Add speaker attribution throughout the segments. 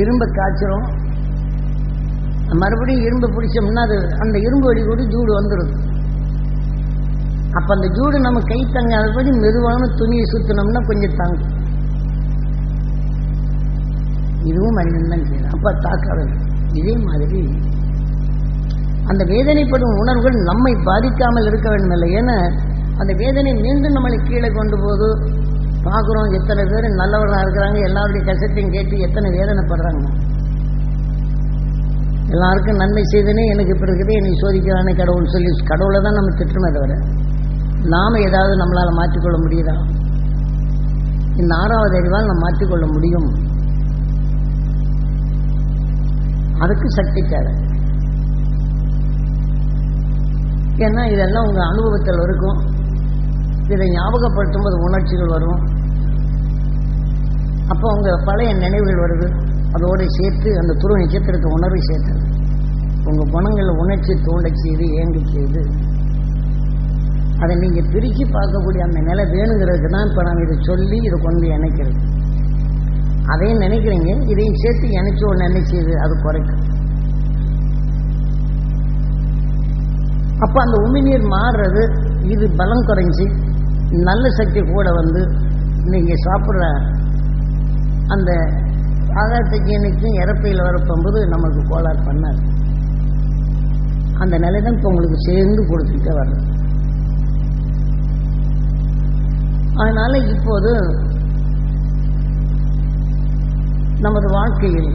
Speaker 1: இரும்பை காய்ச்சிரும் மறுபடியும் இரும்பு பிடிச்சோம்னா அது அந்த இரும்பு வழி கூட ஜூடு வந்துடும் அப்ப அந்த ஜூடு நம்ம கை தங்காதபடி மெதுவான துணியை சுத்தினோம்னா கொஞ்சம் தாங்கும். இதுவும் மனிதன் தான் செய்யணும். அப்ப தாக்காது இதே மாதிரி அந்த வேதனைப்படும் உணர்வுகள் நம்மை பாதிக்காமல் இருக்க வேண்டும் இல்லை ஏன்னா அந்த வேதனை மீண்டும் நம்மளை கீழே கொண்டு போது பார்க்குறோம் எத்தனை பேர் நல்லவர்களாக இருக்கிறாங்க எல்லாருடைய கஷ்டத்தையும் கேட்டு எத்தனை வேதனைப்படுறாங்க. எல்லாருக்கும் நன்மை செய்தனே எனக்கு இப்படி இருக்குது என்னை சோதிக்கிறானே கடவுள் சொல்லி கடவுளை தான் நம்ம திட்டுமே தவிர நாம் ஏதாவது நம்மளால் மாற்றிக்கொள்ள முடியுதா? இந்த ஆறாவது அறிவால் நம்ம மாற்றிக்கொள்ள முடியும். அதுக்கு சக்தி தேவை ஏன்னா இதெல்லாம் உங்கள் அனுபவத்தில் இருக்கும். இதை ஞாபகப்படுத்தும் போது உணர்ச்சிகள் வரும். அப்போ உங்கள் பழைய நினைவுகள் வருது. அதோடு சேர்த்து அந்த துருவ நட்சத்திரத்தை உணர்வை சேர்த்தது. உங்கள் குணங்களை உணர்ச்சி தூண்டச் செய்து ஏங்கி செய்து அதை நீங்கள் பிரித்து பார்க்கக்கூடிய அந்த நிலை வேணுங்கிறதுக்கு தான் இப்போ நான் இதை சொல்லி இதை கொண்டு இணைக்கிறது. அதையும் நினைக்கிறீங்க இதையும் சேர்த்து இணைச்ச ஒன்று நினைச்சது அது குறைக்கும். அப்போ அந்த உமிநீர் மாறுறது இது பலம் குறைஞ்சி நல்ல சக்தி கூட வந்து நீங்கள் சாப்பிட்ற அந்த ஆகாரத்துக்கு இறப்பையில் வரப்போகும்போது நமக்கு கோளாறு பண்ணாது. அந்த நிலை தான் இப்போ உங்களுக்கு சேர்ந்து கொடுத்துட்டே வருது அதனால இப்போது நமது வாழ்க்கையில்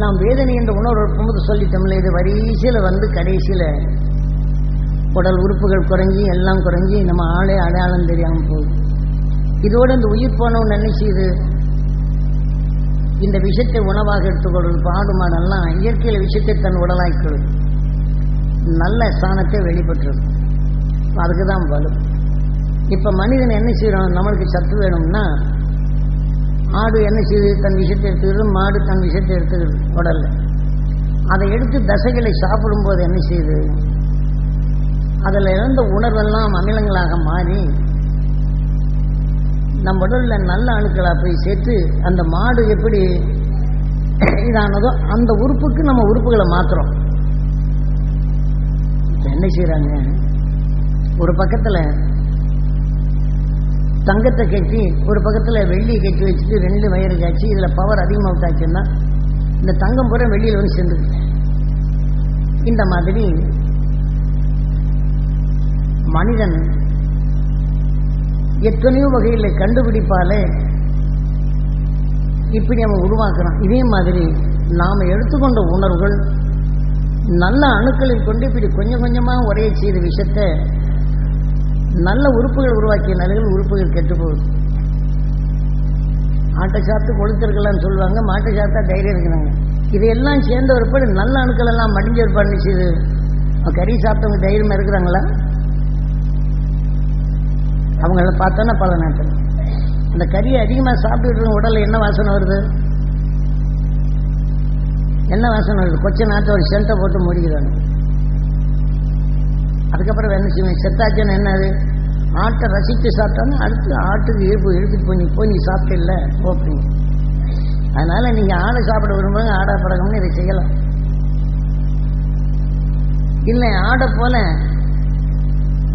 Speaker 1: நாம் வேதனை என்ற உணர்வு இருக்கும்போது சொல்லிட்டோம்ல இது வரிசையில் வந்து கடைசியில் உடல் உறுப்புகள் குறைஞ்சி எல்லாம் குறைஞ்சி நம்ம ஆளே அடையாளம் தெரியாமல் போகுது. இதோடு இந்த உயிர் போனவன் நினைச்சு இது இந்த விஷத்தை உணவாக எடுத்துக்கொள்வது பாடு மாடெல்லாம் இயற்கையில் விஷத்தை தன் உடலாய்க்கிறது நல்ல ஸ்தானத்தை வெளிப்பட்டுருது அதுக்கு தான் வலு. இப்போ மனிதன் என்ன செய்யறோம் நம்மளுக்கு சத்து வேணும்னா ஆடு என்ன செய்யுது தன் விஷத்தை எடுத்துக்கிறது? மாடு தன் விஷத்தை எடுத்துக்கிறது உடல்ல. அதை எடுத்து தசைகளை சாப்பிடும்போது என்ன செய்யுது? அதில் இழந்த உணர்வெல்லாம் அமிலங்களாக மாறி நம்ம உடல்ல நல்ல அணுக்களாக போய் சேர்த்து அந்த மாடு எப்படி இதானதோ அந்த உறுப்புக்கு நம்ம உறுப்புகளை மாத்துறோம். என்ன செய்யறாங்க ஒரு பக்கத்தில் தங்கத்தை கட்டி ஒரு பக்கத்தில் வெள்ளியை கட்டி வச்சுட்டு ரெண்டு வயிறு காய்ச்சி இதில் பவர் அதிகமாக விட்டாச்சுன்னா இந்த தங்கம் பூரா வெளியில் வந்து சேர்ந்துருக்கு இந்த மாதிரி மனிதன் எத்தனையோ வகையில் கண்டுபிடிப்பாலே இப்படி அவன் உருவாக்கலாம் இதே மாதிரி நாம் எடுத்துக்கொண்ட உணர்வுகள் நல்ல அணுக்களில் கொண்டு இப்படி கொஞ்சம் கொஞ்சமாக உரைய செய்த விஷயத்தை நல்ல உறுப்புகள் உருவாக்கிய நிலையில் உறுப்புகள் கெட்டு போகுது ஆட்டை சாப்பிட்டு கொளுத்திருக்கலாம்னு சொல்லுவாங்க மாட்டை சாப்பிட்டா தைரியம் இருக்கிறாங்க இதையெல்லாம் சேர்ந்த ஒருபாடு நல்ல அணுக்கள் எல்லாம் மடிஞ்ச செய்து கறி சாப்பிட்டவங்க தைரியமாக இருக்கிறாங்களா? அவங்கள பார்த்தோன்னா பல நாட்கள் அந்த கறியை அதிகமாக சாப்பிட்டுட்டு உடலில் என்ன வாசனை வருது? என்ன வாசனை வருது? கொச்ச நாட்டை ஒரு சென்ட்டை போட்டு மூடிக்கிறாங்க. அதுக்கப்புறம் என்ன செய்வேன் செத்தாச்சன் என்னது? ஆட்டை ரசித்து சாப்பிட்டாலும் அடுத்து ஆட்டுக்கு இழுப்பு இழுத்துட்டு போய் நீ போய் நீ சாப்பிட்டில்ல போப்பீங்க அதனால் நீங்கள் ஆடை சாப்பிட விரும்புங்க ஆடை பழகம்னு இதை செய்யலாம். இல்லை ஆடை போல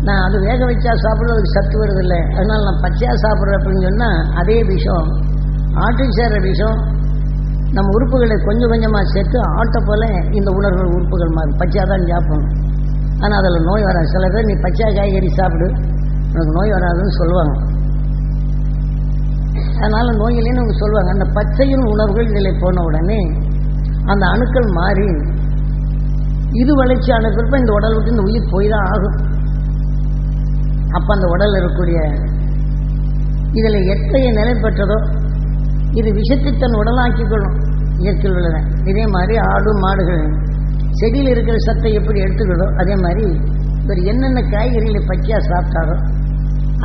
Speaker 1: நான் அது வேக வச்சா சாப்பிட்றதுக்கு சத்து வருது இல்லை அதனால நான் பச்சையாக சாப்பிட்றேன் அப்படின்னு சொன்னால் அதே விஷம் ஆட்டுக்கு சேர்ற விஷம் நம்ம உறுப்புகளை கொஞ்சம் கொஞ்சமாக சேர்த்து ஆட்டை போல இந்த உணர்வுகள் உறுப்புகள் மாறும். பச்சையாக தான் சாப்பிடணும். ஆனால் அதில் நோய் வராது. சில பேர் நீ பச்சை காய்கறி சாப்பிடு உனக்கு நோய் வராதுன்னு சொல்லுவாங்க. அதனால் நோயிலேன்னு அவங்க சொல்லுவாங்க. அந்த பச்சையின் உணர்வுகள் இதில் போன உடனே அந்த அணுக்கள் மாறி இது வளர்ச்சி ஆன இந்த உடலுக்கு இந்த உயிர் போய் தான் ஆகும். அப்போ அந்த உடல் இருக்கக்கூடிய இதில் எத்தகைய நிலை பெற்றதோ இது விஷத்தை தன் உடலாக்கிக் கொள்ளும் இயற்கையில் உள்ளன இதே மாதிரி ஆடு மாடுகள் செடியில் இருக்கிற சத்தை எப்படி எடுத்துக்கிறதோ அதே மாதிரி இவர் என்னென்ன காய்கறிகளை பச்சையாக சாப்பிட்டாரோ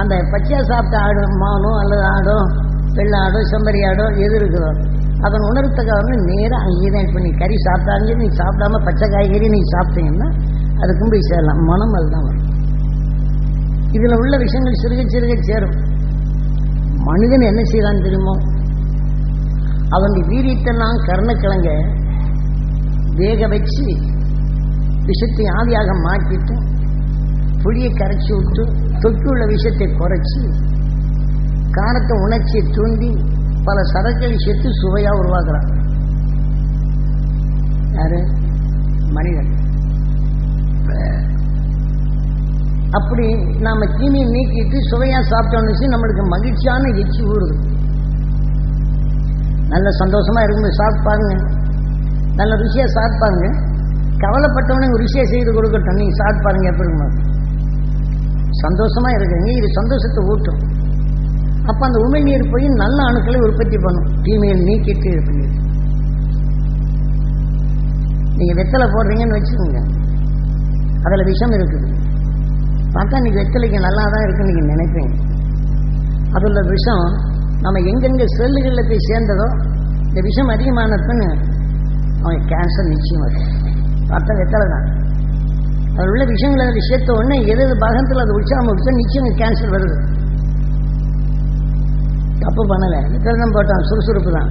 Speaker 1: அந்த பச்சையாக சாப்பிட்ட ஆடு மானோ அல்லது ஆடோ வெள்ளை ஆடோ செம்பரி ஆடோ எது இருக்குதோ அதன் உணர்த்தக்காக நேராக அங்கேயே தான் இப்போ நீ கறி சாப்பிட்டாங்க நீ சாப்பிடாம பச்சை காய்கறி நீ சாப்பிட்டீங்கன்னா அது கும்பி சேரலாம். மனம் அதுதான் வரும். இதில் உள்ள விஷயங்கள் சிறுக சிறுக சேரும். மனிதன் என்ன செய்யறான்னு தெரியுமோ? அவனுடைய வீரியத்தெல்லாம் கருணக்கிழங்க வேக வச்சு விஷத்தை ஆவியாக மாற்றிட்டு புளியை கரைச்சி விட்டு தொற்றுள்ள விஷத்தை குறைச்சி காரத்தை உணர்ச்சியை தூண்டி பல சரக்குகளை சேர்த்து சுவையா உருவாக்குறான். யாரு? மனிதன். அப்படி நாம தீமையை நீக்கிட்டு சுவையா சாப்பிட்டோம்னு நம்மளுக்கு மகிழ்ச்சியான எச்சி ஊறுது. நல்ல சந்தோஷமா இருக்கும்போது சாப்பிட்டு பாருங்க நல்ல ருசியா சாப்பிட்டு பாருங்க கவலைப்பட்டவனுக்கு ருசியா செய்து கொடுக்கட்டும். நீங்க சாப்பிட்டு பாருங்க சந்தோஷமாக சந்தோஷமா இருக்குங்க இது சந்தோஷத்தை ஊட்டும். அப்ப அந்த உமிழ்நீர் போய் நல்ல அணுக்களை உற்பத்தி பண்ணும். தீமையை நீக்கிட்டு இது பண்ணிடு நீங்க வெத்தலை போடுறீங்கன்னு வச்சுக்கோங்க. அதுல விஷம் இருக்குது. பார்த்தா இன்னைக்கு வெத்தலைக்கு நல்லா தான் இருக்குன்னு நீங்கள் நினைப்பீங்க. அதில் விஷம் நம்ம எங்கெங்க செல்லுகளில் போய் சேர்ந்ததோ இந்த விஷம் அதிகமான அவன் கேன்சர் நிச்சயம் வரும். பார்த்தா வெத்தலை தான் அதில் உள்ள விஷயங்களை அதில் சேர்த்த உடனே எது எது பாகத்தில் அது உற்சாகம் உச்சா நிச்சயம் கேன்சர் வருது. தப்பு பண்ணலை. வெத்தலை தான் போட்டான் சுறுசுறுப்பு தான்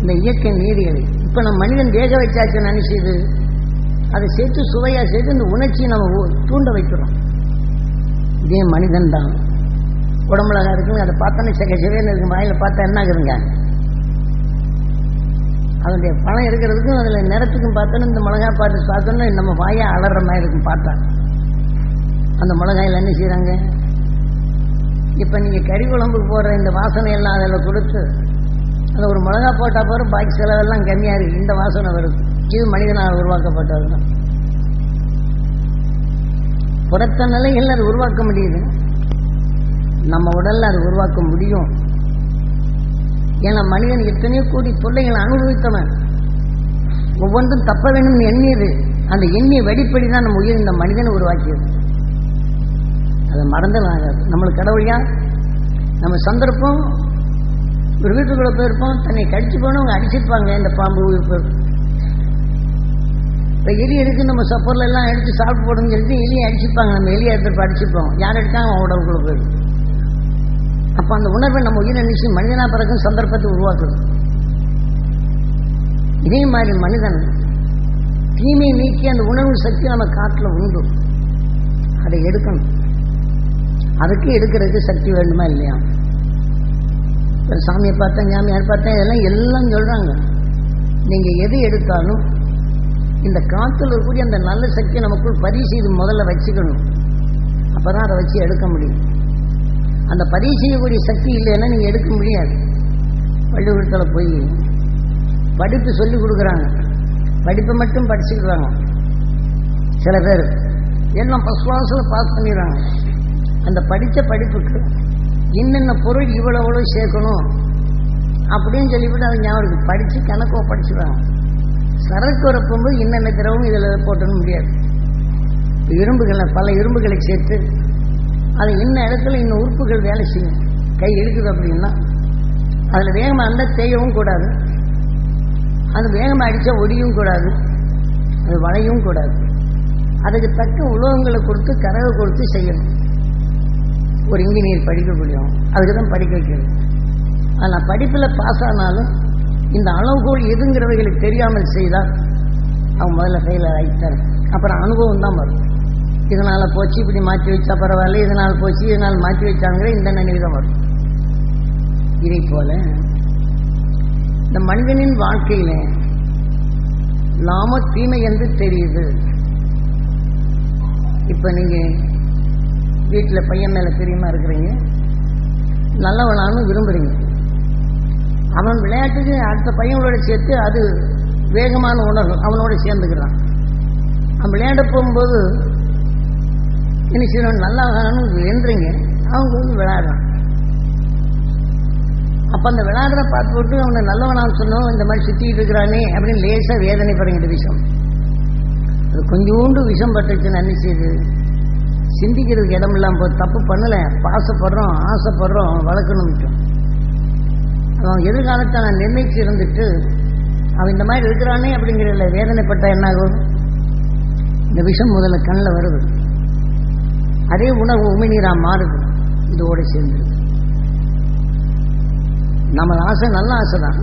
Speaker 1: இந்த இயற்கை நீதிகள். இப்போ நம்ம மனிதன் வேக வச்சாச்சு நினைச்சது அதை சேர்த்து சுவையாக சேர்த்து இந்த உணர்ச்சியை நம்ம தூண்ட வைக்கிறோம். இதே மனிதன் தான். உடம்புல இருக்குங்க. அதை பார்த்தோன்னே செக செவேன்னு இருக்கும் வாயில் பார்த்தா என்ன ஆகுதுங்க? அதனுடைய பணம் இருக்கிறதுக்கும் அதில் நிறத்துக்கும் பார்த்தோன்னு இந்த மிளகாய் பார்த்து பார்த்தோன்னா நம்ம வாயை அலற மாதிரி இருக்கும் பார்த்தா. அந்த மிளகாயில் என்ன செய்கிறாங்க இப்போ நீங்கள் கறி குழம்புக்கு போடுற இந்த வாசனை எல்லாம் அதில் கொடுத்து அதை ஒரு மிளகா போட்டால் போகிற பாக்கி செலவெல்லாம் கம்மியாக இருக்குது இந்த வாசனை வருது. ஜீவ மனிதனால் உருவாக்கப்பட்டது தான் புறத்த நிலையில் அது உருவாக்க முடியுது. நம்ம உடல்ல அது உருவாக்க முடியும். ஏன்னா மனிதன் எத்தனையோ கூடி தொல்லைகளை அனுபவித்தவன். ஒவ்வொன்றும் தப்ப வேணும்னு எண்ணியது. அந்த எண்ணிய வெடிப்படி தான் நம்ம உயிர் இந்த மனிதனை உருவாக்கியது. அதை மறந்துடலாம் நம்மளுக்கு கடவுளியா? நம்ம சந்தர்ப்பம். ஒரு வீட்டுக்குள்ள போயிருப்போம். தன்னை கடிச்சு போனவங்க அடிச்சிருப்பாங்க. இந்த பாம்பு இப்போ எலி எடுத்து நம்ம சப்பரில் எல்லாம் எடுத்து சாப்பிட்டு போடுன்னு சொல்லிட்டு எலியை அடிச்சுப்பாங்க. நம்ம எலியை எடுத்து அடிச்சுப்போம். யார் எடுத்தாங்க அவன் உடம்புக்குள்ள அப்போ அந்த உணர்வை நம்ம உயிரை நினைச்சு மனிதனாக பிறக்கும் சந்தர்ப்பத்தை உருவாக்குது. இதே மாதிரி மனிதன் தீமையை நீக்கி அந்த உணர்வு சக்தி நம்ம காட்டில் உண்டு. அதை எடுக்கணும். அதுக்கு எடுக்கிறதுக்கு சக்தி வேண்டுமா இல்லையா? சாமியை பார்த்தேன் சாமியார் பார்த்தேன் இதெல்லாம் எல்லாம் சொல்கிறாங்க நீங்கள் எது எடுத்தாலும் இந்த காற்றுல இருக்கக்கூடிய அந்த நல்ல சக்தியை நமக்குள் பரிசீது முதல்ல வச்சுக்கணும். அப்போ தான் அதை வச்சு எடுக்க முடியும். அந்த பரிசீயக்கூடிய செய்யக்கூடிய சக்தி இல்லைன்னா நீங்கள் எடுக்க முடியாது. பள்ளிக்கூடத்தில் போய் படிப்பு சொல்லி கொடுக்குறாங்க. படிப்பை மட்டும் படிச்சுக்கிறாங்க. சில பேர். எல்லாம் ஃபஸ்ட் கிளாஸில் பாஸ் பண்ணிடுறாங்க. அந்த படித்த படிப்புக்கு இன்னென்ன பொருள் இவ்வளோ இவ்வளோ சேர்க்கணும் அப்படின்னு சொல்லிவிட்டு அதை ஞாபகம் படித்து கணக்கோ படிச்சுடுறாங்க சரக்கு வரப்போகும்போது இன்னென்ன திரவம் இதில் போட்டணும் முடியாது. இரும்புகளை பல இரும்புகளை சேர்த்து அது இன்ன இடத்துல இன்னும் உறுப்புகள் வேலை செய்யும். கை இருக்குது அப்படின்னா அதில் வேகமாக இருந்தால் தேயவும் கூடாது. அது வேகமாக அடித்தா ஒடியும் கூடாது. அது வளையவும் கூடாது. அதுக்கு தக்க உலோகங்களை கொடுத்து கரவை கொடுத்து செய்யணும். ஒரு இன்ஜினியர் படிக்க முடியும் அதுக்கு தான் படிக்க வைக்கணும் ஆனால் படிப்பில் பாஸ் ஆனாலும் இந்த அளவுகோல் எதுங்கிறவைகளுக்கு தெரியாமல் செய்தால் அவன் முதல்ல ஃபெயில் ஆகிட்டார் அப்புறம் அனுபவம் தான் வரும். இதனால் போச்சு இப்படி மாற்றி வச்சா பரவாயில்ல இதனால் போச்சு இதனால் மாற்றி வச்சாங்கிற இந்த நினைவு தான் வரும். இதை போல இந்த மனிதனின் வாழ்க்கையில லாம தீமை என்று தெரியுது. இப்போ நீங்கள் வீட்டில் பையன் மேலே பிரியமாக இருக்கிறீங்க நல்லவனாலும் விரும்புகிறீங்க அவன் விளையாட்டுக்கு அடுத்த பையனோட சேர்த்து அது வேகமான உணர்வு. அவனோட சேர்ந்துக்கிறான். அவன் விளையாட போகும்போது என்ன செய்யணும் நல்லா என்றீங்க அவங்க வந்து விளையாடுறான். அப்ப அந்த விளையாடுற பார்த்து விட்டு அவனை நல்லவனான்னு சொன்னோம் இந்த மாதிரி சுத்திட்டு இருக்கிறானே அப்படின்னு லேசா வேதனைப்படுங்க விஷயம் அது கொஞ்சோண்டு விஷம் பட்டுச்சுன்னு என்ன செய்யுது சிந்திக்கிறதுக்கு இடமில்லாம போது தப்பு பண்ணல பாசப்படுறோம் ஆசைப்படுறோம் வளர்க்கணும் அவன் எதிர்காலத்தை நான் நிர்ணயிச்சு இருந்துட்டு அவன் இந்த மாதிரி இருக்கிறானே அப்படிங்கிறதுல வேதனைப்பட்டா என்ன ஆகும் இந்த விஷம் முதல்ல கண்ணில் வருது. அதே உணவு உமிழ்நீரா மாறுது. இதோடு சேர்ந்து. நம்ம ஆசை நல்ல ஆசை தான்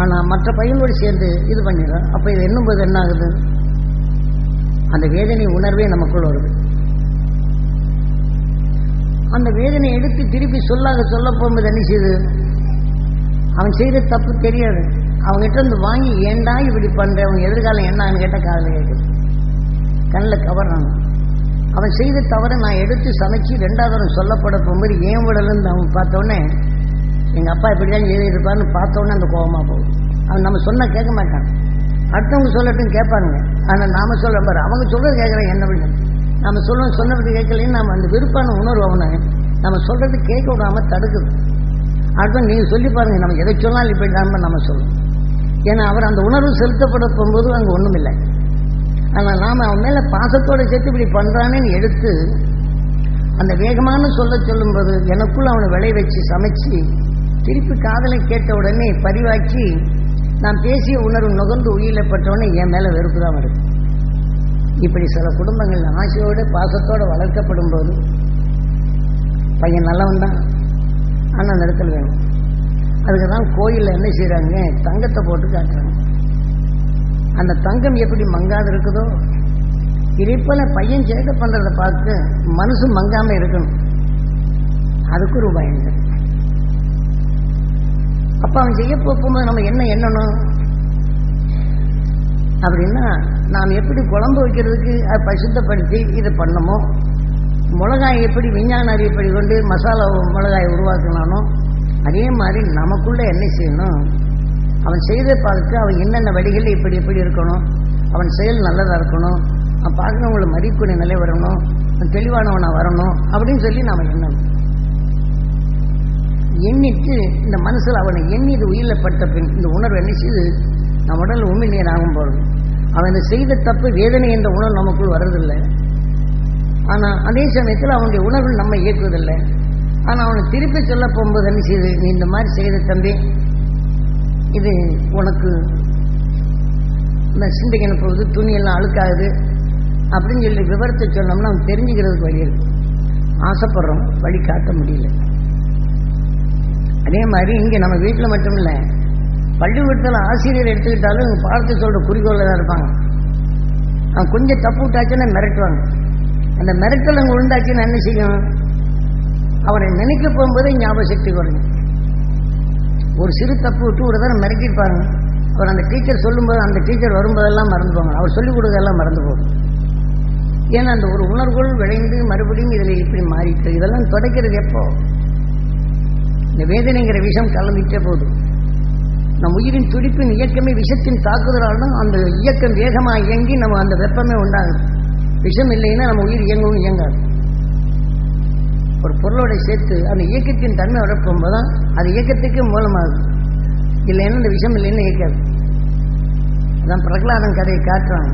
Speaker 1: ஆனால் மற்ற பையனோடு சேர்ந்து இது பண்ணிடுறோம் அப்போ இது எண்ணும்போது என்ன ஆகுது அந்த வேதனை உணர்வே நமக்குள் வருது. அந்த வேதனை எடுத்து திருப்பி சொல்லாத சொல்ல போகும்போது என்ன செய்யுது? அவன் செய்த தப்பு தெரியாது. அவங்ககிட்ட இருந்து வாங்கி ஏன்டா இப்படி பண்ணுற அவன் எதிர்காலம் என்னன்னு கேட்டால் காதில் கேட்குது கண்ணில் கவர்றாங்க அவன் செய்த தவறை நான் எடுத்து சமைச்சு ரெண்டாவது தரம் சொல்லப்பட போகும்போது ஏன் விடலன்னு அவன் பார்த்தோன்னே எங்கள் அப்பா இப்படி தான் எழுதியிருப்பான்னு பார்த்தோன்னே அந்த கோபமாக போகும் அவன் நம்ம சொன்ன கேட்க மாட்டான். அடுத்தவங்க சொல்லட்டும் கேட்பானுங்க. ஆனால் நாம சொல்ல பாரு அவங்க சொல்றது கேட்குறேன் என்ன பண்ணு? நம்ம சொல்ல சொன்னபடி கேட்கலன்னு நம்ம அந்த விருப்பான உணர்வு அவனை நம்ம சொல்றது கேட்க விடாம தடுக்குது. அதுதான் நீங்கள் சொல்லி பாருங்க நம்ம எதை சொன்னாலும் இப்படி தான் நம்ம சொல்லணும். ஏன்னா அவர் அந்த உணர்வு செலுத்தப்பட போகும்போது அங்கே ஒன்றும் இல்லை. ஆனால் நாம் அவன் மேலே பாசத்தோடு சேர்த்து இப்படி பண்ணுறானேன்னு எடுத்து அந்த வேகமான சொல்ல சொல்லும்போது எனக்குள்ள அவனை விளை வச்சு சமைச்சு திருப்பி காதலை கேட்ட உடனே பதிவாக்கி நான் பேசிய உணர்வு நுகர்ந்து உயிரிழப்பட்டவொடனே என் மேலே வெறுப்பு தான் வருது. இப்படி சில குடும்பங்கள் ஆசையோடு பாசத்தோடு வளர்க்கப்படும் போது பையன் நல்லவன் தான் ஆனால் அந்த இடத்துல வேணும். அதுக்கு தான் கோயிலில் என்ன செய்கிறாங்க தங்கத்தை போட்டு காட்டுறாங்க. அந்த தங்கம் எப்படி மங்காது இருக்குதோ இதே போல பையன் சேட்டை பண்ணுறத பார்த்து மனசு மங்காமல் இருக்கணும். அதுக்கு ஒரு பயங்க அப்போ அவன் செய்ய போகும்போது நம்ம என்ன எண்ணணும்? அப்படின்னா நாம் எப்படி குழம்பு வைக்கிறதுக்கு அதை பசுத்தப்படுத்தி இதை பண்ணமோ? மிளகாய் எப்படி விஞ்ஞான அறியப்படி கொண்டு மசாலா மிளகாய் உருவாக்கினானோ அதே மாதிரி நமக்குள்ள என்ன செய்யணும்? அவன் செய்த பார்த்து அவன் என்னென்ன வழிகளில் இப்படி எப்படி இருக்கணும்? அவன் செயல் நல்லதாக இருக்கணும்? அவன் பார்க்குறவங்கள மதிக்கூடிய நிலை வரணும்? அவன் தெளிவானவனாக வரணும்? அப்படின்னு சொல்லி நாம் எண்ணணும். எண்ணிட்டு இந்த மனசில் அவனை எண்ணி இது உயிரில் பட்ட பின் இந்த உணர்வு என்ன செய்து? நம்ம உடல் உமிழ்நீர் ஆகும் போது. அவன் செய்த தப்பு வேதனை என்ற உணர்வு நமக்குள் வர்றதில்லை. ஆனால் அதே சமயத்தில் அவனுடைய உணர்வு நம்ம இயக்குவதில்லை. ஆனால் அவனை திருப்பி சொல்ல போகும்போது என்ன செய்யுது நீ இந்த மாதிரி செய்த தம்பி இது உனக்கு இந்த சிந்திக்கின போகுது துணியெல்லாம் அழுக்காகுது அப்படின்னு சொல்லி விவரத்தை சொன்னோம்னா அவன் தெரிஞ்சுக்கிறதுக்கு வழி இருக்கு. ஆசைப்படுறோம் வழி காட்ட முடியல. அதே மாதிரி இங்கே நம்ம வீட்டில் மட்டும் இல்லை பள்ளிக்கூடத்தில் ஆசிரியர் எடுத்துக்கிட்டாலும் பார்த்து சொல்கிற குறிக்கோளில் தான் இருப்பாங்க. அவன் கொஞ்சம் தப்பு விட்டாச்சுன்னா மிரட்டுவாங்க. அந்த மிரட்டல் அங்கே உண்டாச்சுன்னா என்ன செய்யும்? அவரை நினைக்க போகும்போதே ஞாபக சக்தி குறையும். ஒரு சிறு தப்பு விட்டு ஒரு தடவை மிரட்டிருப்பாங்க அவர் அந்த டீச்சர் சொல்லும்போது அந்த டீச்சர் வரும்போதெல்லாம் மறந்து போவாங்க அவர் சொல்லிக் கொடுக்கறதெல்லாம் மறந்து போகும். ஏன்னா அந்த ஒரு உணர்வுகள் விளைந்து மறுபடியும் இதில் இப்படி மாறிட்டு இதெல்லாம் தொடக்கிறது எப்போ? இந்த வேதனைங்கிற விஷம் கலந்துட்டே போதும் நம் உயிரின் துடிப்பின் இயக்கமே விஷத்தின் தாக்குதலால் தான் அந்த இயக்கம் வேகமாக இயங்கி நம்ம அந்த வெப்பமே உண்டாகும் விஷம் இல்லைன்னா நம்ம உயிர் இயங்கவும் இயங்காது. ஒரு பொருளோட சேர்த்து அந்த இயக்கத்தின் தன்மை வளர்க்கும்போது தான் அது இயக்கத்துக்கு மூலமாகுது. இல்லைன்னா இந்த விஷம் இல்லைன்னு இயக்காது. அதான் பிரகலாதன் கதையை காட்டுறாங்க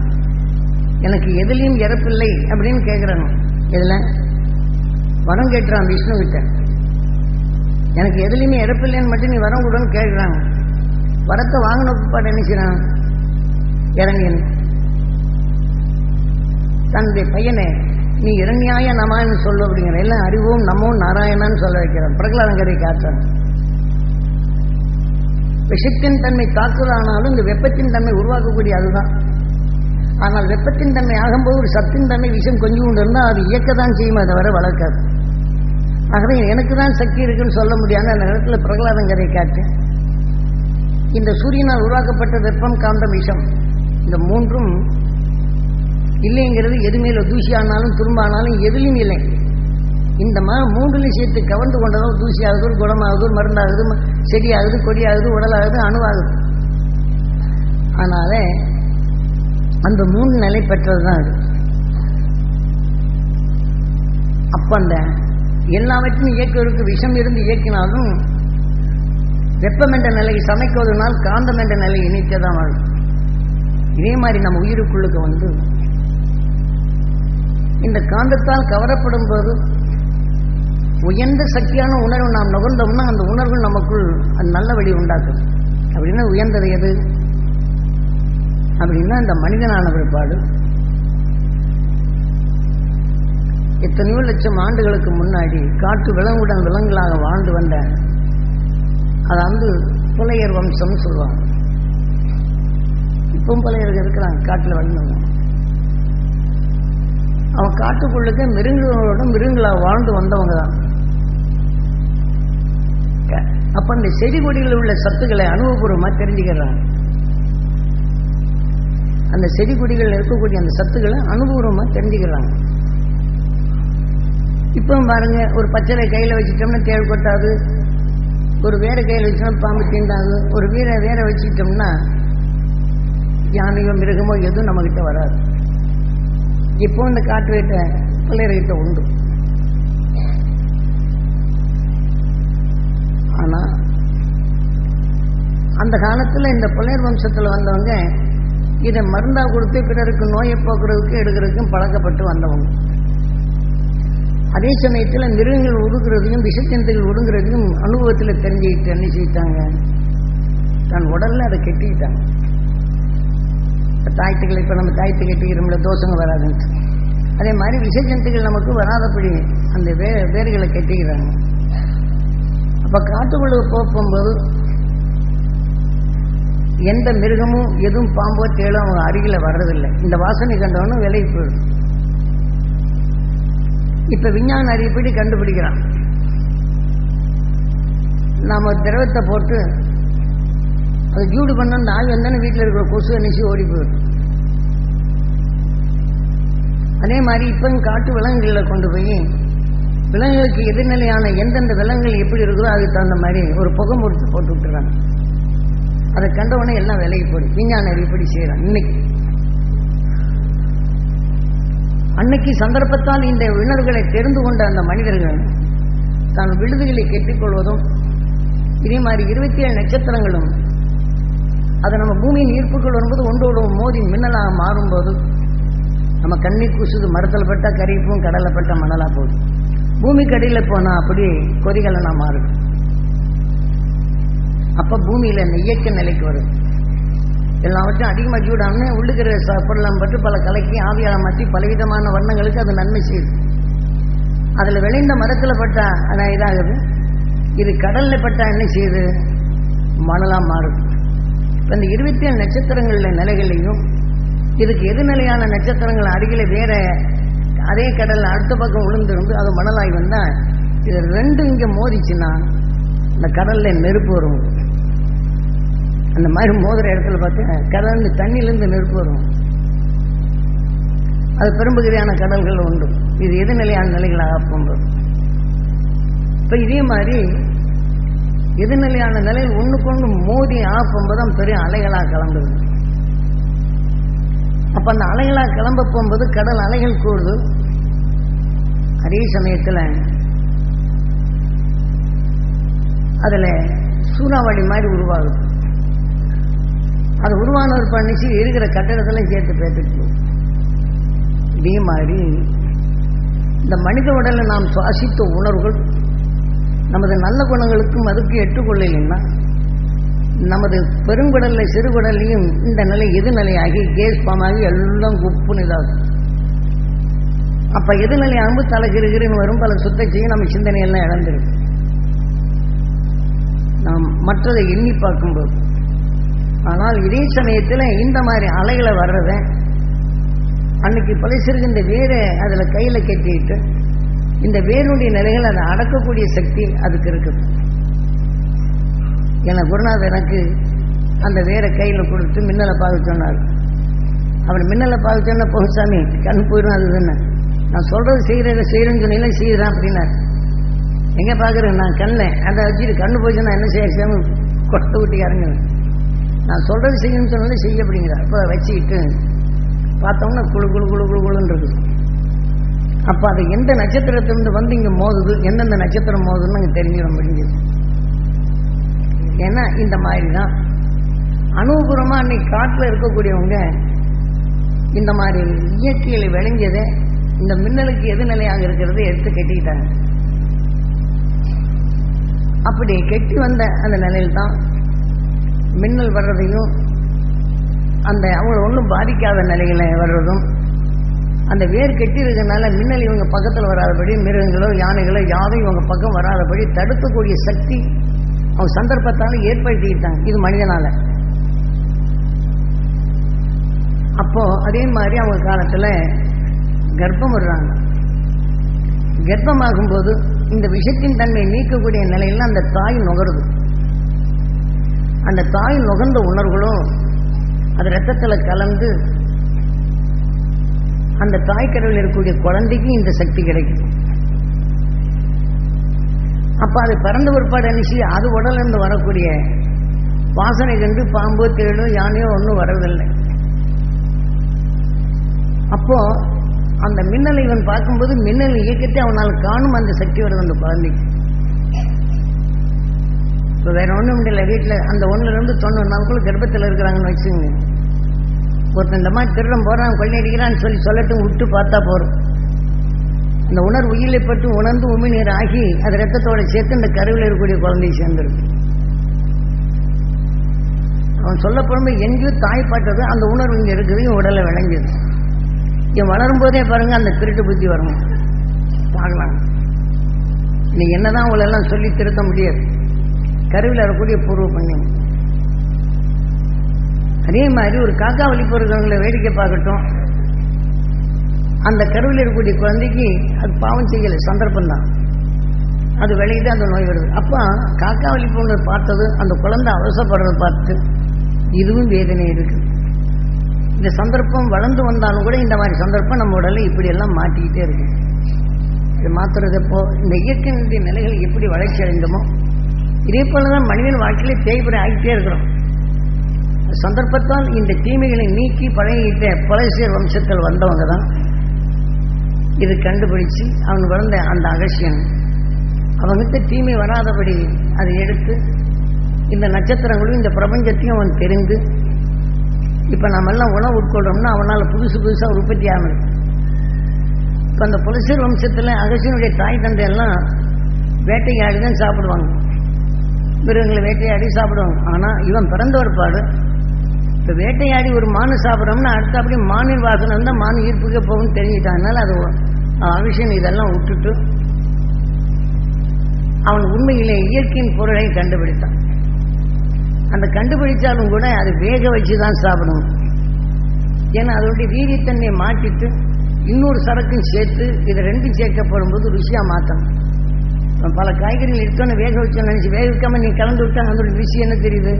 Speaker 1: எனக்கு எதுலேயும் இறப்பில்லை அப்படின்னு கேட்குறாங்க இதில் வரம் கேட்டுறான் விஷ்ணு கிட்ட. எனக்கு எதுலேயுமே இறப்பில்லைன்னு மட்டும் நீ வரம் கொடுன்னு கேட்குறாங்க வரத்தை வாங்கின பாட்டு என்ன செய்யறான் இறங்கியன். தன்னுடைய பையனை நீ இரண்யாய நமான்னு சொல்லு அப்படிங்கிற எல்லாம் அறிவோம் நமோ நாராயணான்னு சொல்ல வைக்கிறான் பிரகலாதங்கரை காற்றான் விஷத்தின் தன்மை தாக்குதலானாலும் இந்த வெப்பத்தின் தன்மை உருவாக்கக்கூடிய அதுதான். ஆனால் வெப்பத்தின் தன்மை ஆகும்போது ஒரு சத்தின் தன்மை விஷம் கொஞ்சம் கொண்டு இருந்தால் அது இயக்கத்தான் செய்யுமே தவிர வளர்க்காது. ஆகவே எனக்கு தான் சக்தி இருக்குன்னு சொல்ல முடியாது அந்த நேரத்தில் பிரகலாதங்கரை காற்று இந்த சூரியனால் உருவாக்கப்பட்ட வெப்பம் காந்த விஷம். இந்த மூன்றும் இல்லைங்கிறது எது தூசியானாலும் தூசி ஆனாலும் துரும்பானாலும் எதுலையும் இல்லை. இந்த மாதிரி மூன்றுலையும் சேர்த்து கவர்ந்து கொண்டதும் தூசி ஆகுது குணமாகுது மருந்தாகுது செடியாகுது கொடியாகுது உடலாகுது அணுவாகுது. அதனால அந்த மூணு நிலை பெற்றது தான் அது. அப்ப அந்த எல்லாவற்றையும் இயக்குவதற்கு விஷம் இருந்து இயக்கினாலும் வெப்பம் என்ற நிலையை சமைக்குவதனால் காந்தம் என்ற நிலையை இணைக்கதான் வாழும் இதே மாதிரி நம்ம உயிருக்குள்ளுக்கு வந்து இந்த காந்தத்தால் கவரப்படும் போது உயர்ந்த சக்தியான உணர்வு நாம் நுகர்ந்தோம்னா அந்த உணர்வு நமக்குள் அது நல்ல வழி உண்டாக்கும். அப்படின்னா உயர்ந்தது எது? அப்படின்னா இந்த மனிதனான பிற்பாடு. எத்தனையோ லட்சம் ஆண்டுகளுக்கு முன்னாடி காட்டு விலங்குடன் விலங்குகளாக வாழ்ந்து வந்த அதை வந்து புலையர் வம்சம்னு சொல்லுவாங்க. இப்பவும் புலையர்கள் இருக்கிறாங்க காட்டில் வளர்ந்தவங்க. அவன் காட்டுக்குள்ளுக்கு மிருகங்களோட மிருங்களா வாழ்ந்து வந்தவங்க தான். அப்ப அந்த செடி கொடிகளில் உள்ள சத்துக்களை அனுபவபூர்வமா தெரிஞ்சுக்கிறாங்க. அந்த செடி கொடிகளில் இருக்கக்கூடிய அந்த சத்துக்களை அனுபவபூர்வமா தெரிஞ்சுக்கிறாங்க. இப்போ பாருங்க ஒரு பச்சளை கையில் வச்சுட்டோம்னா தேள் கொட்டாது ஒரு வேற கையில் வச்சோம்னா பாம்பு தீண்டாது ஒரு வீர வேற வச்சுட்டோம்னா யானையோ மிருகமோ எதுவும் நம்மகிட்ட வராது. இப்போ இந்த காற்று வீட்ட பிள்ளைகிட்ட உண்டு. ஆனா அந்த காலத்துல இந்த புலையர் வம்சத்துல வந்தவங்க இதை மருந்தா கொடுத்து பிறருக்கு நோயை போக்குறதுக்கு எடுக்கிறதுக்கும் பழக்கப்பட்டு வந்தவங்க. அதே சமயத்துல மிருகங்கள் உருகுறதையும் விஷஜந்துகள் உருங்குறதையும் அனுபவத்துல தெரிஞ்சுக்கிட்டு என்ன செய்யிட்டாங்க தன் உடல்ல அதை கெட்டிக்கிட்டாங்க. தாய்த்துக்கள் இப்போ நம்ம தாய்த்து கட்டிக்கிறோம்ல தோஷங்க வராதுன்ட்டு. அதே மாதிரி விஷஜந்துகள் நமக்கு வராதபடி அந்த வே வேர்களை கட்டிக்கிறாங்க. அப்ப காட்டுக்குள்ள போகும்போது எந்த மிருகமும் எதுவும் பாம்போ தேலும் அவங்க அருகில வர்றதில்லை. இந்த வாசனை கண்டவனும் விலகி போயிடும். இப்ப விஞ்ஞான அறிவிப்படி கண்டுபிடிக்கிறான்? நாம திரவத்தை போட்டு அதை ஜூடு பண்ண அந்த வந்தானே வீட்டில் இருக்கிற கொசு அணிச்சு ஓடி போயிடும். அதே மாதிரி இப்போ காட்டு விலங்குகளில் கொண்டு போய் விலங்குகளுக்கு எதிர்நிலையான எந்தெந்த விலங்குகள் எப்படி இருக்குதோ அதுக்கு தகுந்த மாதிரி ஒரு புகை முடிச்சு போட்டு விட்டுறாங்க. அதை கண்டவொடனே எல்லாம் விலகி போடும் விஞ்ஞான அறிவுப்படி செய்கிறான் இன்னைக்கு அன்னைக்கு சந்தர்ப்பத்தால் இந்த உணர்வுகளை தெரிந்து கொண்ட அந்த மனிதர்கள் தான் விடுதிகளை கெட்டிக்கொள்வதும் இதே மாதிரி இருபத்தி ஏழு நட்சத்திரங்களும் அதை நம்ம பூமியின் ஈர்ப்புகள் வரும்போது ஒன்றோடு மோதி மின்னலாக மாறும்போது நம்ம கண்ணீர் கூசுது மரத்தில் பட்டா கரிப்பும் கடலை பட்டா மணலாக போகுது. பூமி கடியில் போனால் அப்படி கொதிகலனா மாறுது. அப்போ பூமியில் இந்த இயக்க நிலைக்கு வரும் எல்லாவற்றையும் அதிகமாக சூடாமனே உள்ளுக்கிற பொருளாம் பட்டு பல கலக்கி ஆவியால் மாற்றி பலவிதமான வண்ணங்களுக்கு அது நன்மை செய்யுது. அதில் விளைந்த மரத்தில் பட்டா அதான் இதாகுது. இது கடலில் பட்டா என்ன செய்யுது? மணலாக மாறுது. இப்போ இந்த இருபத்தி ஏழு நட்சத்திரங்களில் நிலைகளையும் இதுக்கு எதிர்நிலையான நட்சத்திரங்கள் அருகில வேற அதே கடல் அடுத்த பக்கம் விழுந்திருந்து அது மணலாகி வந்தா இது ரெண்டும் இங்க மோதிச்சுன்னா இந்த கடல்ல நெருப்பு வரும். அந்த மாதிரி மோதுற இடத்துல பார்த்தா கடல் தண்ணியிலிருந்து நெருப்பு வரும். அது பெரும்பகுதியான கடல்கள் உண்டு. இது எதிர்நிலையான நிலைகளாக போன்றது இப்ப இதே மாதிரி எதிர்நிலையான நிலையில் ஒண்ணுக்கொண்டு மோதி ஆஃப் என்பதும் பெரிய அலைகளாக கிளம்புது. அப்ப அந்த அலைகளா கிளம்ப போகும்போது கடல் அலைகள் கூடுது. அதே சமயத்தில் அதுல சூறாவளி மாதிரி உருவாகுது. அது உருவானவர் பண்ணிச்சு இருக்கிற கட்டடத்துல சேர்த்து பேத்துட்டு இதே மாதிரி இந்த மனித உடலை நாம் சுவாசித்த உணர்வுகள் நமது நல்ல குணங்களுக்கும் அதுக்கு எட்டுக்கொள்ளலைன்னா நமது பெருங்குடல்ல சிறுகுடல்லையும் இந்த நிலை எதிர்நிலையாகி கேஸ் பாமாகி எல்லாம் குப்புன்னு இதாகும். அப்ப எதிர்நிலை அம்பு தலைகிருகிருன்னு வரும் பல சுத்த நம்ம சிந்தனையெல்லாம் இழந்துருக்கு நாம் மற்றதை எண்ணி பார்க்கும்போது ஆனால் இதே சமயத்தில் இந்த மாதிரி அலைகளை வர்றத அன்னைக்கு பழசிருக்கின்ற வேரை அதில் கையில் கட்டிட்டு இந்த வேருடைய நிலைகள் அதை அடக்கக்கூடிய சக்தி அதுக்கு இருக்குது என குருநாதர் எனக்கு அந்த வேரை கையில் கொடுத்து மின்னலை பார்க்க சொன்னார். அவர் மின்னலை பார்க்க சொன்ன பொகுசாமி கண் போயிடும் அது தானே நான் சொல்றது செய்யறத செய்யறேன்னு சொன்னீங்களா செய்கிறேன் அப்படின்னார். எங்க பாக்குறேன் நான் கண்ணை. அதை வச்சுட்டு கண்ணு போச்சு நான் என்ன செய்ய செய்யாம கொட்டை விட்டு இறங்குவேன் நான் சொல்றது செய்யணும்னு சொன்னாலே செய்ய அப்படிங்கிறார். அப்போ வச்சுக்கிட்டு பார்த்தோம்னா குழு குழு குழு குழு குழுன்னு இருக்குது அப்போ அது எந்த நட்சத்திரத்திலிருந்து வந்து இங்கே மோதுது எந்தெந்த நட்சத்திரம் மோதுன்னு அங்கே தெரிஞ்சிட முடிஞ்சது. ஏன்னா இந்த மாதிரி தான் அனுபவபூர்வமாக அன்னைக்கு காட்டில் இருக்கக்கூடியவங்க இந்த மாதிரி இயற்கையில் விளைஞ்சதை இந்த மின்னலுக்கு எதிர்நிலையாக இருக்கிறத எடுத்து கட்டிக்கிட்டாங்க. அப்படி கெட்டி வந்த அந்த நிலையில் தான் மின்னல் வர்றதையும் அந்த அவங்களை ஒன்றும் பாதிக்காத நிலையில வர்றதும் அந்த வேர் கெட்டி இருக்கிறதுனால மின்னல் இவங்க பக்கத்தில் வராதபடி மிருகங்களோ யானைகளோ யாரும் இவங்க பக்கம் வராதபடி தடுக்கக்கூடிய சக்தி அவங்க சந்தர்ப்பத்தால் ஏற்படுத்திக்கிட்டாங்க இது மனிதனால. அப்போ அதே மாதிரி அவங்க காலத்தில் கர்ப்பம் விடுறாங்க. கர்ப்பமாகும்போது இந்த விஷத்தின் தன்மை நீக்கக்கூடிய நிலையில் அந்த தாய் நுகருது. அந்த தாய் நுகர்ந்த உணர்வுகளும் அது ரத்தத்தில் கலந்து அந்த தாய் கடவுள் இருக்கக்கூடிய குழந்தைக்கும் இந்த சக்தி கிடைக்கும். அப்ப அது பிறந்த பிற்பாடு அனுப்பிச்சு அது உடல்ல இருந்து வரக்கூடிய வாசனை கண்டு பாம்பு தேடோ யானையோ ஒன்றும் வரவில்லை. அப்போ அந்த மின்னலை இவன் பார்க்கும்போது மின்னல் இயக்கத்தை அவனால் காணும் அந்த சக்தி வருது அந்த குழந்தைக்கு. இப்போ வேற ஒன்றும் இல்லை வீட்டில் அந்த ஒன்றுலேருந்து இருந்து தொண்ணூறு நாளுக்குள்ள கர்ப்பத்தில் இருக்கிறாங்கன்னு வச்சுங்க ஒருத்தன் இந்த மாதிரி திருடம் போறான் கொள்ளையடிக்கிறான்னு சொல்லி சொல்லட்டும் விட்டு பார்த்தா போறோம் இந்த உணர்வு உயிரை பட்டு உணர்ந்து உமிநீர் ஆகி அது ரத்தத்தோட சேர்த்து இந்த கருவில் இருக்கக்கூடிய குழந்தையை சேர்ந்துருக்கு அவன் சொல்ல போகும்போது எங்கேயோ தாய்ப்பாட்டது அந்த உணர்வு இங்கே இருக்குது உடலை விளங்கியது. இவன் வளரும் போதே பாருங்க அந்த திருட்டு புத்தி வரும். பார்க்கலாம். நீ என்னதான் உங்களெல்லாம் சொல்லி திருத்த முடியாது. கருவில் வரக்கூடிய பூர்வ புண்ணியம். அதே மாதிரி ஒரு காக்கா வலிப்பு இருக்கிறவங்களை வேடிக்கை பார்க்கட்டும். அந்த கருவில் இருக்கக்கூடிய குழந்தைக்கு அது பாவம் செய்யலை சந்தர்ப்பம் தான் அது விளையுது அந்த நோய் வருது. அப்போ காக்கா வலிப்புங்களை பார்த்தது அந்த குழந்தை அவசரப்படுறத பார்த்து இதுவும் வேதனை இருக்கு. இந்த சந்தர்ப்பம் வளர்ந்து வந்தாலும் கூட இந்த மாதிரி சந்தர்ப்பம் நம்ம உடலை இப்படியெல்லாம் மாட்டிக்கிட்டே இருக்கு. இது மாற்றுறது எப்போ இந்த இயற்கையினுடைய நிலைகள் எப்படி வளர்ச்சி அடைந்தமோ இதே போல தான் மனிதன் வாழ்க்கையிலே தேய்பறை ஆகிட்டே இருக்கிறோம். சந்தர்ப்பத்தால் இந்த தீமைகளை நீக்கி பழகிட்ட பழசியர் வம்சத்தில் வந்தவங்க தான் இது கண்டுபிடிச்சு அவன் வளர்ந்த அந்த அகசியன். அவன்கிட்ட தீமை வராதபடி அதை எடுத்து இந்த நட்சத்திரங்களும் இந்த பிரபஞ்சத்தையும் அவன் தெரிந்து இப்போ நம்ம எல்லாம் உணவு உட்கொள்றோம்னா அவனால் புதுசு புதுசாக உற்பத்தி ஆகணும். இப்போ அந்த புலசீர் வம்சத்தில் அகசியனுடைய தாய் தந்தை எல்லாம் வேட்டையாடி தான் சாப்பிடுவாங்க. மிருகங்களை வேட்டையாடி சாப்பிடுவாங்க. ஆனால் இவன் பிறந்த ஒரு பாடு இப்போ வேட்டையாடி ஒரு மானு சாப்பிட்றோம்னா அடுத்த அப்படி மானின் வாசனை இருந்தால் மானு ஈர்ப்புக்கே போகும்னு தெரிஞ்சுட்டான் அது அவிஷன் இதெல்லாம் விட்டுட்டு அவன் உண்மையிலே இயற்கையின் பொருளை கண்டுபிடித்தான். அந்த கண்டுபிடிச்சாலும் கூட அது வேக வச்சு தான் சாப்பிடணும். ஏன்னா அதனுடைய வீரியத்தன்மையை மாற்றிட்டு இன்னொரு சரக்கும் சேர்த்து இதை ரெண்டும் சேர்க்கப்படும் போது ருசியாக மாற்றணும் பல காய்கறிகள் இருக்கணும் வேக வச்சு நினச்சி வேக வைக்காம நீ கலந்து விட்டாங்க அதோட ருசி என்ன தெரியுது?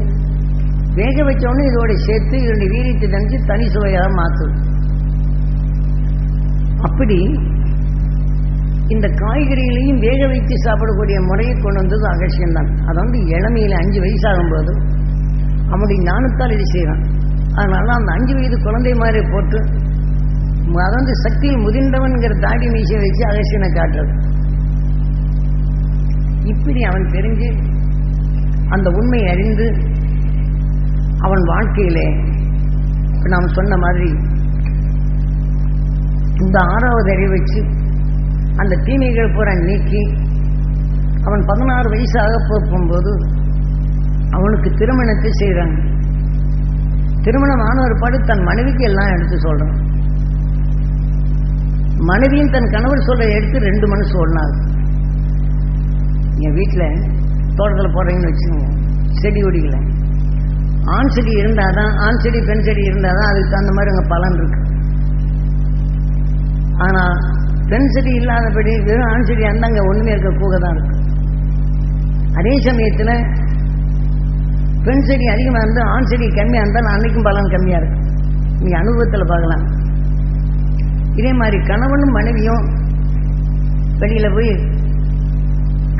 Speaker 1: வேக வச்சோடனே இதோட சேர்த்து இரண்டு வீரியத்தை நினைச்சு தனி சுவையாக மாற்றும். அப்படி இந்த காய்கறிகளையும் வேக வைத்து சாப்பிடக்கூடிய முறையை கொண்டு வந்தது அகசியம்தான் அதை வந்து இளமையில அஞ்சு வயசாகும் போது அவனுடைய ஞானத்தால் இது செய்கிறான் அதனால அந்த அஞ்சு வயது குழந்தை மாதிரி போட்டு அதை வந்து சக்தியில் முதிர்ந்தவன்கிற தாடி மீசை வச்சு அகசியனை காட்டுறது. இப்படி அவன் தெரிஞ்சு அந்த உண்மை அறிந்து அவன் வாழ்க்கையிலே நாம் சொன்ன மாதிரி இந்த ஆறாவது அறிவு வச்சு அந்த தீமைகள் பூரா நீக்கி அவன் பதினாறு வயசாக போகும்போது அவனுக்கு திருமணத்தை செய்கிறாங்க திருமணம் ஆன ஒரு தன் மனைவிக்கு எல்லாம் எடுத்து சொல்றான். மனைவியும் தன் கணவர் சொல்ல எடுத்து ரெண்டு மனசு ஒன்றாது என் வீட்டில் தோட்டத்தில் போடுறீங்கன்னு வச்சுக்கோங்க. செடி ஒடிக்கலை. ஆண் செடி இருந்தால் தான் ஆண் செடி பெண் செடி இருந்தால் தான் அதுக்கு தகுந்த மாதிரி அங்கே பலன் இருக்கு. ஆனால் பெண் செடி இல்லாதபடி வெறும் ஆண் செடி இருந்தால் அங்கே ஒன்றுமே இருக்க கூக தான் இருக்கு. அதே சமயத்தில் பெண் செடி அதிகமாக இருந்தால் ஆண் செடி கம்மியாக இருந்தால் அன்னைக்கும் பலன் கம்மியாக இருக்கு. நீங்கள் அனுபவத்தில் பார்க்கலாம். இதே மாதிரி கணவனும் மனைவியும் வெளியில் போய்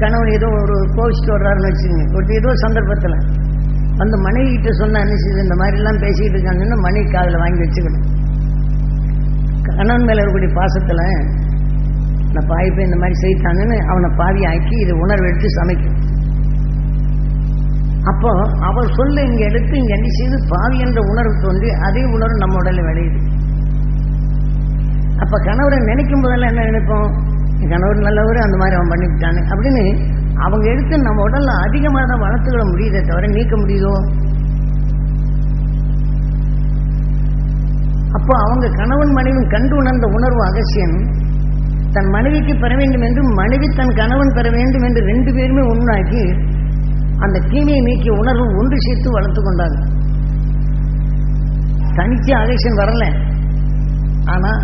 Speaker 1: கணவன் ஏதோ ஒரு கோவிச்சுட்டு வர்றாருன்னு வச்சுக்கோங்க. ஒரு ஏதோ சந்தர்ப்பத்தில் அந்த மனைவி கிட்ட சொன்ன அனுசரிச்சு இந்த மாதிரிலாம் பேசிக்கிட்டு இருக்காங்கன்னு மனைவி காதில் வாங்கி வச்சுக்கணும். கணவன் மேலே இருக்கக்கூடிய பாசத்தில் இந்த பாய்ப்பை இந்த மாதிரி செய்தாங்கன்னு அவனை பாவி ஆக்கி இதை உணர்வு எடுத்து சமைக்கும். அப்போ அவள் சொல்ல இங்க எடுத்து இங்க என்ன செய்து? பாவி என்ற உணர்வு தோன்றி அதே உணர்வு நம்ம உடலில் விளையுது. அப்ப கணவரை நினைக்கும் போதெல்லாம் என்ன நினைப்போம்? கணவர் நல்லவர் அந்த மாதிரி அவன் பண்ணிவிட்டானு அப்படின்னு அவங்க எடுத்து நம்ம உடல்ல அதிகமாக தான் வளர்த்துக்கிட முடியுதே தவிர நீக்க முடியுதோ? அப்போ அவங்க கணவன் மனைவி கண்டு உணர்ந்த உணர்வு அகசியம். தன் மனைவிக்கு பெற வேண்டும் என்று மனைவி தன் கணவன் பெற வேண்டும் என்று ரெண்டு பேருமே உண்டாக்கி அந்த தீமையை நீக்கிய உணர்வு ஒன்று சேர்த்து வளர்த்து கொண்டாங்க தனிச்சு அகசியம் வரல. ஆனால்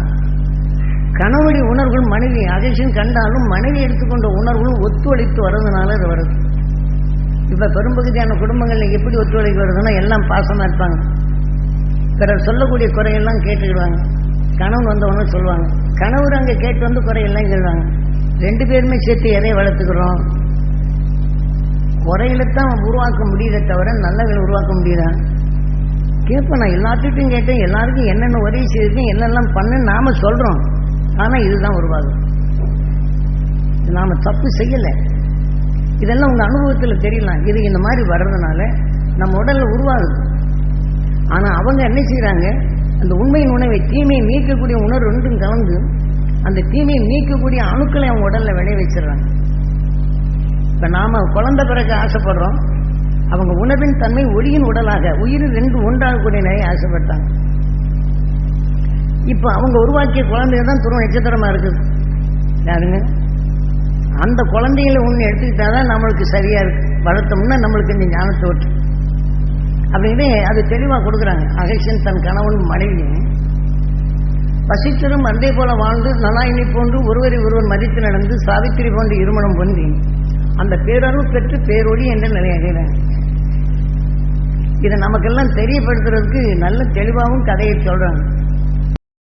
Speaker 1: கணவடி உணர்வுகள் மனைவி அகேஷன் கண்டாலும் மனைவி எடுத்துக்கொண்ட உணர்வுகள் ஒத்துழைத்து வர்றதுனால இது வருது. இப்ப பெரும்பகுதியான குடும்பங்கள் எப்படி ஒத்துழைப்பு வருதுன்னா எல்லாம் பாசமா இருப்பாங்க. பிறர் சொல்லக்கூடிய குறையெல்லாம் கேட்டுக்கிடுவாங்க. கணவன் வந்தவங்க சொல்லுவாங்க. கணவர் அங்க கேட்டு வந்து குறையெல்லாம் கேள்வாங்க. ரெண்டு பேருமே சேர்த்து எதையை வளர்த்துக்கிறோம்? குறையிலத்தான் உருவாக்க முடியல தவிர நல்லகளை உருவாக்க முடியுதா? கேட்பேன் நான் எல்லாத்துக்கிட்டையும் கேட்டேன். எல்லாருக்கும் என்னென்ன உதவி செய்திருக்கேன் என்னெல்லாம் பண்ணு நாம சொல்றோம். ஆனா இதுதான் உருவாகும் நாம் நாம தப்பு செய்யல. இதெல்லாம் உங்க அனுபவத்தில் தெரியலாம். இது இந்த மாதிரி வர்றதுனால நம்ம உடல்ல உருவாகுது. ஆனா அவங்க என்ன செய்யறாங்க அந்த உண்மையின் உணவை தீமையை நீக்கக்கூடிய உணர்வு ரெண்டும் கலந்து அந்த தீமையை நீக்கக்கூடிய அணுக்களை அவங்க உடல்ல விளைய வச்சிடுறாங்க. இப்ப நாம குழந்தை பிறகு ஆசைப்படுறோம். அவங்க உணவின் தன்மை ஒளியின் உடலாக உயிர் ரெண்டு ஒன்றாகக்கூடிய நிலையை ஆசைப்பட்டாங்க இப்ப அவங்க உருவாக்கிய குழந்தைங்க தான் துருவ நட்சத்திரமா இருக்குது. யாருங்க? அந்த குழந்தைகளை ஒன்று எடுத்துக்கிட்டாதான் நம்மளுக்கு சரியா இருக்கு. வளர்த்தோம்னா நம்மளுக்கு இந்த ஞானத்தை விட்டு அப்படின்னு அது தெளிவாக கொடுக்குறாங்க. அகேஷன் தன் கணவன் மனைவி வசித்தரும் அந்தே போல வாழ்ந்து நலாயினி போன்று ஒருவரை ஒருவர் மதித்து நடந்து சாவித்திரி போன்று இருமணம் பொந்தி அந்த பேரருள் பெற்று பேரொழி என்ற நிலையடைகிறாங்க இதை நமக்கெல்லாம் தெரியப்படுத்துறதுக்கு நல்ல தெளிவாகவும் கதையை சொல்றாங்க.